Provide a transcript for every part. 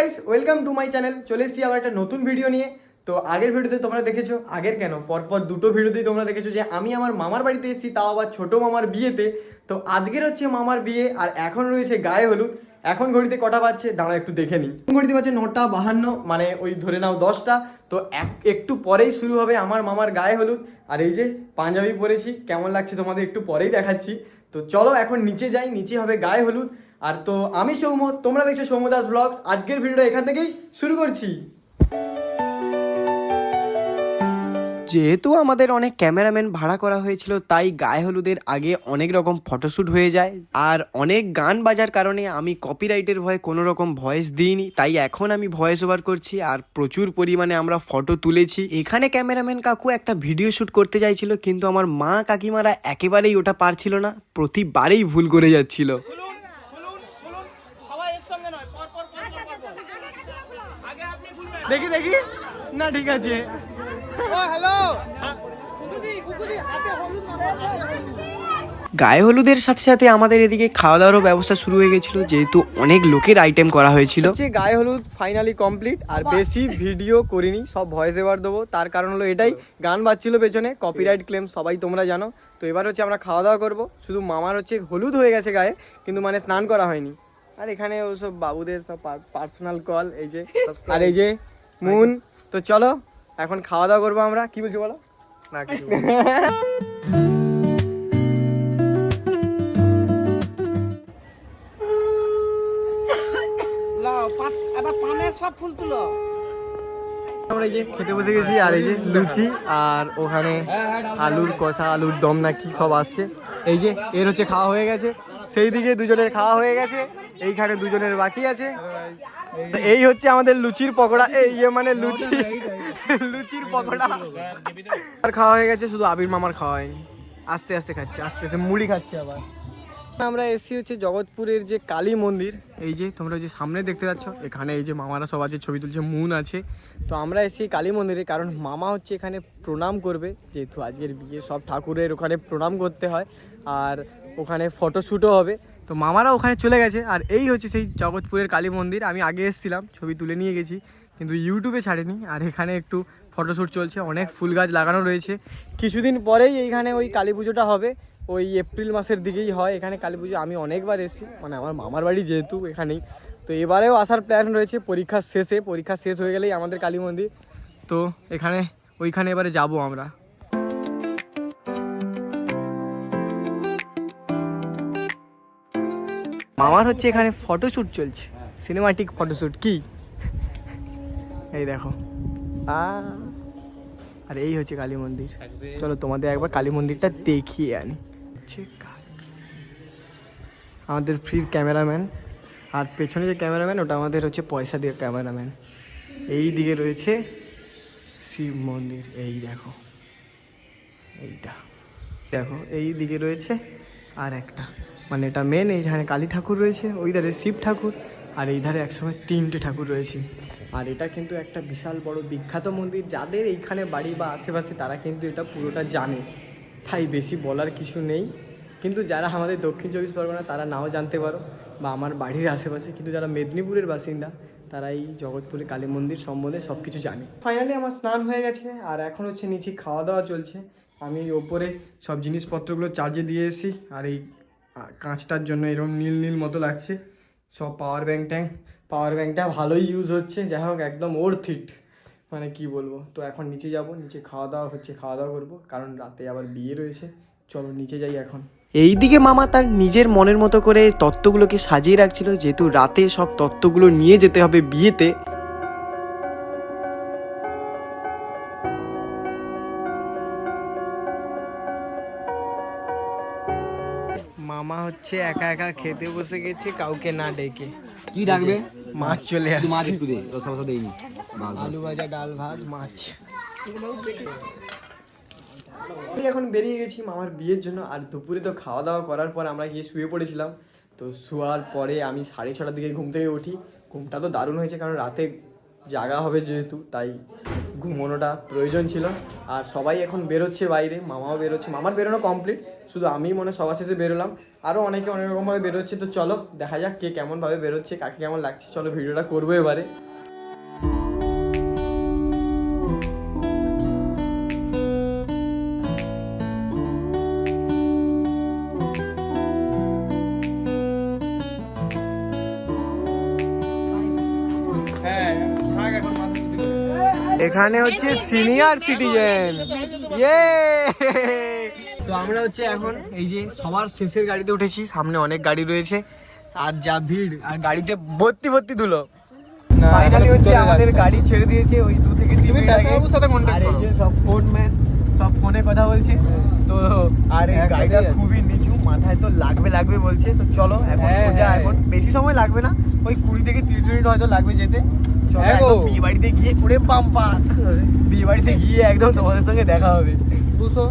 Guys welcome to my channel চলে এসেছি আবার একটা নতুন ভিডিও নিয়ে। তো আগের ভিডিওতে তোমরা দেখেছ, আগের কেন? পরপর দুটো ভিডিওতেই তোমরা দেখেছ যে আমি আমার মামার বাড়িতে এসেছি, তাও আবার ছোটো মামার বিয়েতে। তো আজকের হচ্ছে মামার বিয়ে, আর এখন রয়েছে গায়ে হলুদ। এখন ঘড়িতে কটা বাজছে? দাঁড়া একটু দেখে নিই। ঘড়িতে বাজছে নটা বাহান্ন মানে ওই ধরে নাও দশটা। তো এক- একটু পরেই শুরু হবে আমার মামার গায়ে হলুদ। আর এই যে পাঞ্জাবি পরেছি, কেমন লাগছে তোমাদের একটু পরেই দেখাচ্ছি। তো চলো এখন নিচে যাই, নিচে হবে গায়ে হলুদ। আর তো আমি সৌম্য তোমরা দেখছ সৌম্য দাস ব্লগস আজকের ভিডিওটা এখান থেকেই শুরু করছি। যেহেতু আমাদের অনেক ক্যামেরাম্যান ভাড়া করা হয়েছিল তাই গায়ে হলুদের আগে অনেক রকম ফটোশ্যুট হয়ে যায়। আর অনেক গান বাজার কারণে আমি কপিরাইটের ভয়ে কোনো রকম ভয়েস দিইনি তাই এখন আমি ভয়েস ওভার করছি আর প্রচুর পরিমাণে আমরা ফটো তুলেছি। এখানে ক্যামেরাম্যান কাকু একটা ভিডিও শ্যুট করতে চাইছিল কিন্তু আমার মা কাকিমারা একেবারেই ওটা পারছিল না প্রতিবারেই ভুল করে যাচ্ছিল। দেখি দেখি। না ঠিক আছে। হ্যালো। গায়ে হলুদের সাথে সাথে আমাদের এদিকে খাওয়া দাওয়ারও ব্যবস্থা শুরু হয়ে গেছিল যেহেতু অনেক লোকের আইটেম করা হয়েছিল। যে গায়ে হলুদ ফাইনালি কমপ্লিট আর বেশি ভিডিও করিনি সব ভয়েস এবার দেবো। তার কারণ হলো এটাই গান বাজছিল পেছনে কপিরাইট ক্লেম সবাই তোমরা জানো। তো এবার হচ্ছে আমরা খাওয়া দাওয়া করব। শুধু মামার হচ্ছে হলুদ হয়ে গেছে গায়ে কিন্তু মানে স্নান করা হয়নি। আর এখানে ওসব বাবুদের সব পার্সোনাল কল এই যে আর এই যে মুন। তো চলো এখন খাওয়া দাওয়া করব আমরা। কি বলছি বলো? না কিছু লাও পাত এবার পানে সব ফুল তুলো। আমরা এই যে খেতে বসে গেছি আর এই যে লুচি আর ওখানে আলুর কষা আলুর দম নাকি সব আসছে। এই যে এর হচ্ছে খাওয়া হয়ে গেছে। সেই দিকে দুজনের খাওয়া হয়ে গেছে। এইখানে দুজনের বাকি আছে। এই হচ্ছে আমাদের লুচির পকোড়া। এই ইয়ে মানে লুচি। লুচির পকোড়া। আর খাওয়া হয়ে গেছে, শুধু আবির মামার খাওয়া হয়নি। আস্তে আস্তে খাচ্ছে, আস্তে আস্তে মুড়ি খাচ্ছে আবার। আমরা এসেছি হচ্ছে জগৎপুরের যে কালী মন্দির। এই যে তোমরা যে সামনে দেখতে পাচ্ছ, এখানে এই যে মামারা সব আছে, ছবি তুলছে, মুন আছে। তো আমরা এসেছি কালী মন্দিরে, কারণ মামা হচ্ছে এখানে প্রণাম করবে, যেহেতু আজকের বিয়ে, সব ঠাকুরের ওখানে প্রণাম করতে হয়। আর ওখানে ফটোশ্যুটও হবে। তো মামারা ওখানে চলে গেছে। আর এই হচ্ছে সেই জগৎপুরের কালী মন্দির। আমি আগে এসেছিলাম, ছবি তুলে নিয়ে গেছি, কিন্তু ইউটিউবে ছাড়েনি। আর এখানে একটু ফটোশ্যুট চলছে, অনেক ফুল গাছ লাগানো রয়েছে। কিছুদিন পরেই এইখানে ওই কালী পুজোটা হবে। ওই এপ্রিল মাসের দিকেই হয় এখানে কালী পুজো। আমি অনেকবার এসেছি মানে আমার মামার বাড়ি যেহেতু এখানেই। তো এবারেও আসার প্ল্যান রয়েছে পরীক্ষার শেষে, পরীক্ষা শেষ হয়ে গেলেই আমাদের কালী মন্দির। তো এখানে, ওইখানে এবারে যাব আমরা। মামার হচ্ছে এখানে ফটোশ্যুট চলছে। সিনেমাটিক ফটোশ্যুট কি? এই দেখো। আর এই হচ্ছে কালী মন্দির। চলো তোমাদের একবার কালী মন্দিরটা দেখিয়ে আনি। আমাদের ফ্রির ক্যামেরাম্যান আর পেছনে যে ক্যামেরাম্যান ওটা আমাদের হচ্ছে পয়সা দিয়ে ক্যামেরাম্যান এই দিকে রয়েছে শিব মন্দির। এই দেখো। এইটা। দেখো এই দিকে রয়েছে আর একটা। মানে এটা মেন এইখানে কালী ঠাকুর রয়েছে ওই ধারে শিব ঠাকুর, আর এই ধারে একসঙ্গে তিনটে ঠাকুর রয়েছে। আর এটা কিন্তু একটা বিশাল বড় বিখ্যাত মন্দির, যাদের এইখানে বাড়ি বা আশেপাশে তারা কিন্তু এটা পুরোটা জানে। তাই বেশি বলার কিছু নেই। কিন্তু যারা আমাদের দক্ষিণ চব্বিশ পরগনা, তারা নাও জানতে পারো। বা আমার বাড়ির আশেপাশে কিন্তু যারা মেদিনীপুরের বাসিন্দা, তারা এই জগৎপুরে কালী মন্দির সম্বন্ধে সব কিছু জানে। ফাইনালি আমার স্নান হয়ে গেছে, আর এখন হচ্ছে নিচে খাওয়া দাওয়া চলছে। আমি ওপরে সব জিনিসপত্রগুলো চার্জে দিয়ে এসেছি, আর এই কাঁচটার জন্য এরকম নীল নীল মতো লাগছে। সব পাওয়ার ব্যাঙ্ক ট্যাঙ্ক পাওয়ার ব্যাঙ্কটা ভালোই ইউজ হচ্ছে। যাই হোক, একদম ওর থিট মানে কি বলব? তো এখন নিচে যাব, নিচে খাওয়া দাওয়া হচ্ছে, খাওয়া দাওয়া করব। কারণ রাতে আবার বিয়ে রয়েছে। চলো নিচে যাই এখন। এইদিকে মামা তার নিজের মনের মতো করে তত্ত্বগুলোকে সাজিয়ে রাখছিল। যেহেতু রাতে সব তত্ত্বগুলো নিয়ে যেতে হবে বিয়েতে মামা হচ্ছে একা একা খেতে বসে গেছে কাউকে না ডেকে। কি ডাকবে? মাছ চলে একটু মাছ একটু দে রসা ফসা দেয়নি ভালো। আলু ভাজা ডাল ভাত মাছ। আমি এখন বেরিয়ে গেছি মামার বিয়ের জন্য আর দুপুরে তো খাওয়া দাওয়া করার পর আমরা গিয়ে শুয়ে পড়েছিলাম। তো শোয়ার পরে আমি সাড়ে ছটার দিকে ঘুম থেকে উঠি। ঘুমটা তো দারুণ হয়েছে কারণ রাতে জাগা হবে যেহেতু তাই ঘুমোনোটা প্রয়োজন ছিল। আর সবাই এখন বেরোচ্ছে বাইরে, মামাও বেরোচ্ছে। মামার বেরোনো কমপ্লিট শুধু আমি মনে সবার শেষে বেরোলাম। আরও অনেকে অনেক রকমভাবে বেরোচ্ছে, তো চলো দেখা যাক কে কেমনভাবে বেরোচ্ছে, কাকে কেমন লাগছে, চলো ভিডিওটা করব এবারে। এখানে হচ্ছে সিনিয়র সিটিজেন ইয়ে তো আমরা হচ্ছে এখন এই যে সবার শেষের গাড়িতে উঠেছি সামনে অনেক গাড়ি রয়েছে। আর যা ভিড় আর গাড়িতে ভর্তি ভর্তি ধুলো। ফাইনালি হচ্ছে আমাদের গাড়ি ছেড়ে দিয়েছে ওই দু থেকে তিন মিনিট আগে। আর এই করো। যে সব ফোন ম্যান সব ফোনে কথা বলছে। তো আর এই গাড়িটা খুবই নিচু মাথায় তো লাগবে লাগবে বলছে। তো চলো এখন হ্যাঁ, সোজা হ্যাঁ। এখন বেশি সময় লাগবে না ওই কুড়ি থেকে তিরিশ মিনিট হয়তো লাগবে যেতে। চলো হ্যাঁ বিয়ে বাড়িতে গিয়ে উড়ে পাম্পা বিয়ে বাড়িতে গিয়ে একদম তোমাদের সঙ্গে দেখা হবে। দুশো।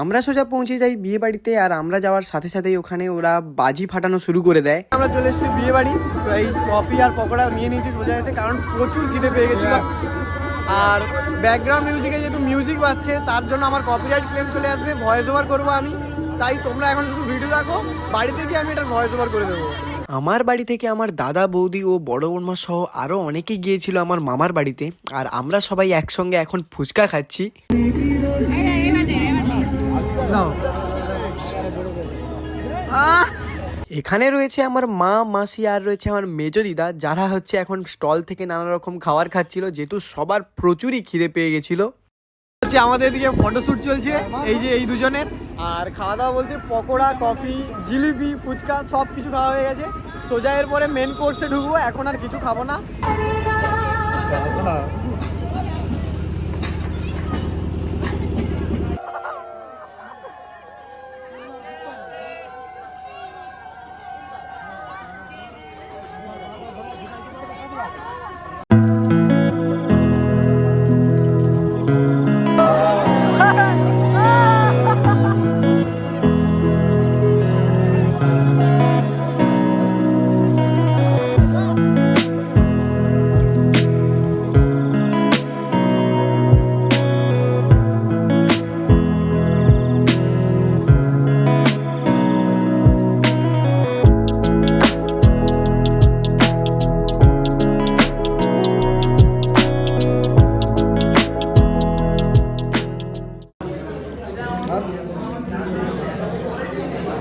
আমরা সোজা পৌঁছে যাই বিয়ে বাড়িতে আর আমরা যাওয়ার সাথে সাথেই ওখানে ওরা বাজি ফাটানো শুরু করে দেয়। আমরা চলে এসেছি বিয়ে বাড়ি তো এই কফি আর পকোড়া নিয়ে নিয়েছি সোজা এসে কারণ প্রচুর খিদে পেয়ে গেছিল। আর ব্যাকগ্রাউন্ড মিউজিকে যেহেতু মিউজিক বাজছে তার জন্য আমার কপিরাইট ক্লেম চলে আসবে। ভয়েস ওভার করব আমি। তাই তোমরা এখন শুধু ভিডিও দেখো বাড়িতে গিয়ে আমি এটা ভয়েস ওভার করে দেবো। আমার বাড়ি থেকে আমার দাদা বৌদি ও বড় বৌমা সহ আরও অনেকে গিয়েছিল আমার মামার বাড়িতে আর আমরা সবাই একসঙ্গে এখন ফুচকা খাচ্ছি। এখানে রয়েছে আমার মা মাসি আর রয়েছে আমার মেজো দিদা যারা হচ্ছে এখন স্টল থেকে নানা রকম খাবার খাচ্ছিল যেহেতু সবার প্রচুরই খিদে পেয়ে গেছিল। হচ্ছে আমাদের এদিকে ফটোশ্যুট চলছে। এই যে এই দুজনের। আর খাওয়া দাওয়া বলতে পকোড়া কফি জিলিপি ফুচকা সব কিছু খাওয়া হয়ে গেছে। সোজা এর পরে মেন কোর্সে ঢুকবো এখন আর কিছু খাব না।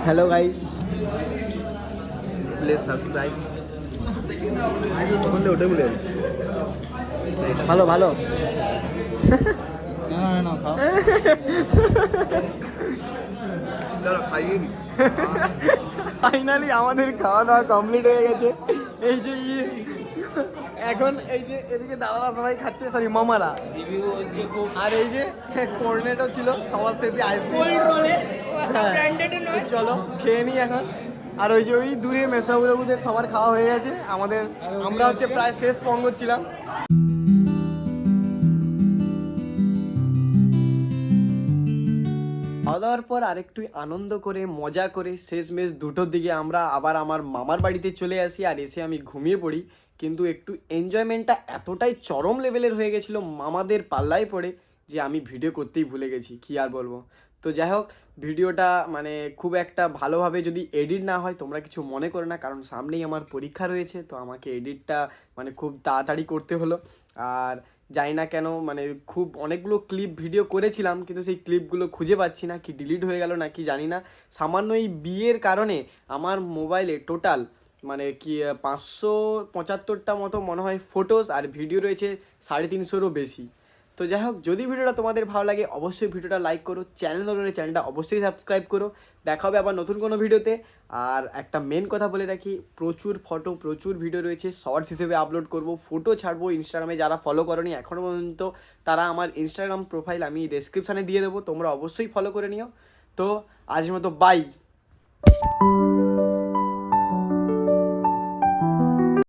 হ্যালো গাইস প্লিজ সাবস্ক্রাইব বললে ওটা বলে ভালো ভালো। না না না খাও। ফাইনালি আমাদের খাওয়া দাওয়া কমপ্লিট হয়ে গেছে। এই যে ইয়ে। এখন এই যে এদিকে দাদারা সবাই খাচ্ছে সরি মামারা। রিভিউ হচ্ছে খুব আর এই যে কোর্নেটও ছিল সবার শেষে আইসক্রিম তো চলো খেয়ে নিই এখন। আর ওই যে ওই দূরে মেসাবুদের সবার খাওয়া হয়ে গেছে। আমাদের আমরা হচ্ছে প্রায় শেষ পঙ্গ ছিলাম। খাওয়া দাওয়ার পর আরেকটু আনন্দ করে, মজা করে শেষ মেশ দুটোর দিকে আমরা আবার আমার মামার বাড়িতে চলে আসি আর এসে আমি ঘুমিয়ে পড়ি। কিন্তু একটু এনজয়মেন্টটা এতটাই চরম লেভেলের হয়ে গেছিল মামাদের পাল্লায় পড়ে যে আমি ভিডিও করতেই ভুলে গেছি, কি আর বলব? তো যাই হোক ভিডিওটা মানে খুব একটা ভালোভাবে যদি এডিট না হয়, তোমরা কিছু মনে করো না, কারণ সামনেই আমার পরীক্ষা রয়েছে, তো আমাকে এডিটটা মানে খুব তাড়াতাড়ি করতে হলো। আর জানি না কেন মানে খুব অনেকগুলো ক্লিপ ভিডিও করেছিলাম, কিন্তু সেই ক্লিপগুলো খুঁজে পাচ্ছি না, কি ডিলিট হয়ে গেল না কি জানি না। সামান্য এই বিয়ের কারণে আমার মোবাইলে টোটাল মানে কি পাঁচশো পঁচাত্তরটা মতো মনে হয় ফটোস আর ভিডিও রয়েছে সাড়ে তিনশোরও বেশি। তো যাই হোক, যদি ভিডিওটা তোমাদের ভালো লাগে, অবশ্যই ভিডিওটা লাইক করো চ্যানেল ধরনের চ্যানেলটা অবশ্যই সাবস্ক্রাইব করো। দেখা হবে আবার নতুন কোনো ভিডিওতে। আর একটা মেন কথা বলে রাখি, প্রচুর ফটো প্রচুর ভিডিও রয়েছে। শর্টস হিসেবে আপলোড করব ফটো ছাড়বো ইনস্টাগ্রামে যারা ফলো করনি এখনও পর্যন্ত তারা আমার ইনস্টাগ্রাম প্রোফাইল আমি ডেসক্রিপশানে দিয়ে দেবো, তোমরা অবশ্যই ফলো করে নিও। তো আজকের মতো বাই